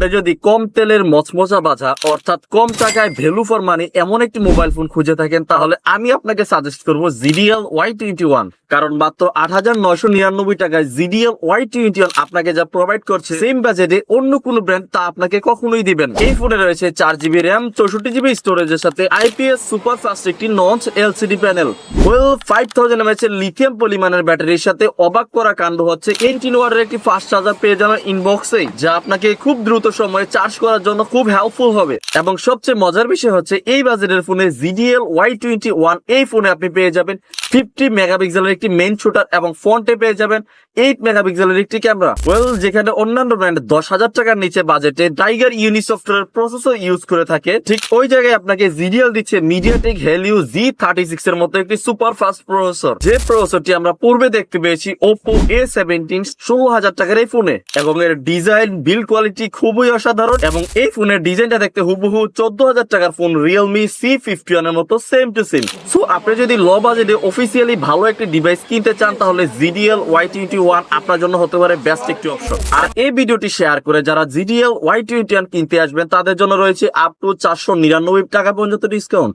আপনি যদি কম তেলের মচমচা বাজা, অর্থাৎ কম টাকায় ভ্যালু ফর মানি এমন একটি মোবাইল ফোন খুঁজে থাকেন, তাহলে আমি আপনাকে সাজেস্ট করব জিডিএল ওয়াই টোয়েন্টি ওয়ান কারণ মাত্র আট হাজার নয়শো নিরানব্বই টাকায় জিডিএল ওয়াই টোয়েন্টি ওয়ান আপনাকে যা প্রোভাইড করছে সেম বাজেটে অন্য কোনো ব্র্যান্ড তা আপনাকে কখনোই দিবেন এই ফোনে রয়েছে চার জিবি র্যাম চৌষট্টি জিবি স্টোরেজের সাথে আইপিএস সুপার ফাস্ট একটি notch LCD panel well five thousand mAh এর লিথিয়াম পলিমানের ব্যাটারির সাথে অবাক করা কাণ্ড হচ্ছে এইটিন ওয়ার্ডের একটি ফাস্ট চার্জার পেয়ে যাবেন ইনবক্সে যা আপনাকে খুব দ্রুত সময়ে চার্জ করার জন্য খুব হেল্পফুল হবে। এবং সবচেয়ে মজার বিষয় হচ্ছে, এই বাজেটের ফোনে জিডিএল ওয়াই টোয়েন্টি ওয়ান এই ফোনে আপনি পেয়ে যাবেন ফিফটি মেগাপিক্সেলের একটি মেন শুটার এবং ফ্রন্টে পেয়ে যাবেন এইট মেগাপিক্সেলের একটি ক্যামেরা ওয়েল যেখানে অন্যান্য ব্র্যান্ড দশ হাজার টাকার নিচে বাজেটে টাইগার ইউনি সফটওয়্যার প্রসেসর ইউজ করে থাকে। ঠিক ওই জায়গায় আপনাকে জিডিএল দিচ্ছে MediaTek Helio G thirty six এর মতো একটি সুপার ফাস্ট প্রসেসর যে প্রসেসরটি আমরা পূর্বে দেখতে পেয়েছি ওপো এ সেভেন্টিন ষোলো হাজার টাকার এই ফোনে এবং এর ডিজাইন বিল কোয়ালিটি খুবই অসাধারণ এবং এই ফোনের ডিজাইনটা দেখতে হুবহু চোদ্দ হাজার টাকার ফোন রিয়েলমি সি ফিফটি ওয়ানের মতো সেম টু সেম সো আপনি যদি লো বাজেটে অফিসিয়ালি ভালো একটি ডিভাইস কিনতে চান, তাহলে জিডিএল ওয়াই টোয়েন্টি ওয়ান আপনার জন্য হতে পারে বেস্ট একটি অপশন আর এই ভিডিওটি শেয়ার করে যারা জিডিএল ওয়াই টোয়েন্টি ওয়ান কিনতে আসবেন, তাদের জন্য রয়েছে আপ টু চারশো নিরানব্বই টাকা পর্যন্ত ডিসকাউন্ট